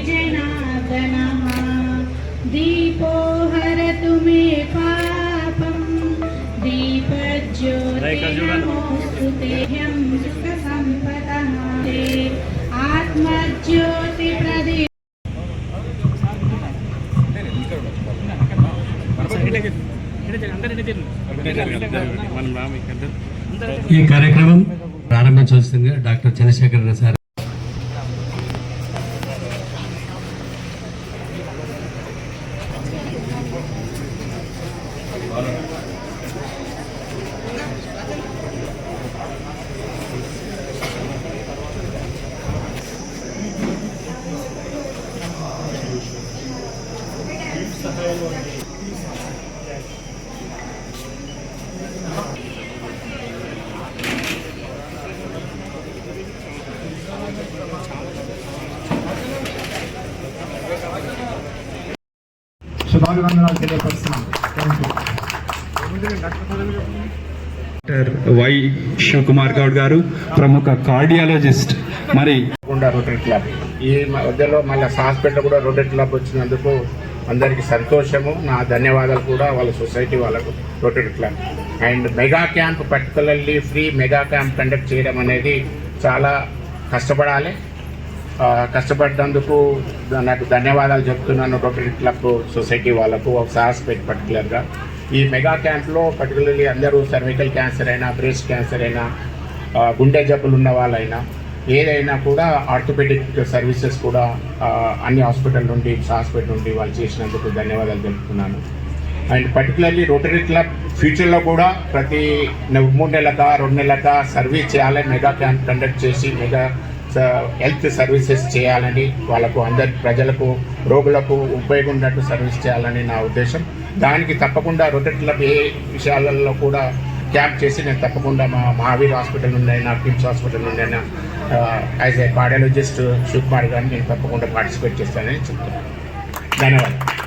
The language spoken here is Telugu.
जनार्दनः दीपो हरतु मे पापम् दीपज्योतिनमोऽस्तु तेह्यं सुखसम्पदः ते आत्मज्योतिप्रदीप ఈ కార్యక్రమం ప్రారంభించవలసిందిగా డాక్టర్ చంద్రశేఖర్ Rao sir శుభాభివందనాలు తెలియపరుస్తున్నాను డాక్టర్ వై శివకుమార్ గౌడ్ గారు ప్రముఖ కార్డియాలజిస్ట్. మరి రోటరీ క్లబ్ ఈ మధ్యలో మళ్ళీ హాస్పిటల్ కూడా రోటరీ క్లబ్ వచ్చినందుకు అందరికీ సంతోషము నా ధన్యవాదాలు కూడా వాళ్ళ సొసైటీ వాళ్ళకు Rotary club and mega camp particularly free mega camp conduct చేయడం అనేది చాలా కష్టపడాలి. కష్టపడ్డందుకు నాకు ధన్యవాదాలు చెప్తున్నాను రోటరీ క్లబ్ సొసైటీ వాళ్ళకు ఒక సాహస్పేట్ పర్టికులర్గా. ఈ మెగా క్యాంప్లో పర్టికులర్లీ అందరూ సర్వికల్ క్యాన్సర్ అయినా బ్రెస్ట్ క్యాన్సర్ అయినా గుండె జబ్బులు ఉన్న వాళ్ళైనా ఏదైనా కూడా ఆర్థోపెడిక్ సర్వీసెస్ కూడా అన్ని హాస్పిటల్ నుండి హాస్పిటల్ నుండి వాళ్ళు చేసినందుకు ధన్యవాదాలు తెలుపుతున్నాను. అండ్ పర్టికులర్లీ రోటరీ క్లబ్ ఫ్యూచర్లో కూడా ప్రతి మూడు నెలక రెండు నెలక సర్వీస్ చేయాలి మెగా క్యాంప్ కండక్ట్ చేసి మెగా హెల్త్ సర్వీసెస్ చేయాలని వాళ్ళకు అందరి ప్రజలకు రోగులకు ఉపయోగం ఉన్నట్టు సర్వీస్ చేయాలని నా ఉద్దేశం. దానికి తప్పకుండా రొటెట్ల ఏ విషయాలలో కూడా క్యాంప్ చేసి నేను తప్పకుండా మా మహావీర్ హాస్పిటల్ నుండైనా కిమ్స్ హాస్పిటల్ నుండైనా యాజ్ ఏ కార్డియాలజిస్ట్ శివకుమార్ గారిని నేను తప్పకుండా పార్టిసిపేట్ చేస్తానని చెప్తున్నాను. ధన్యవాదాలు.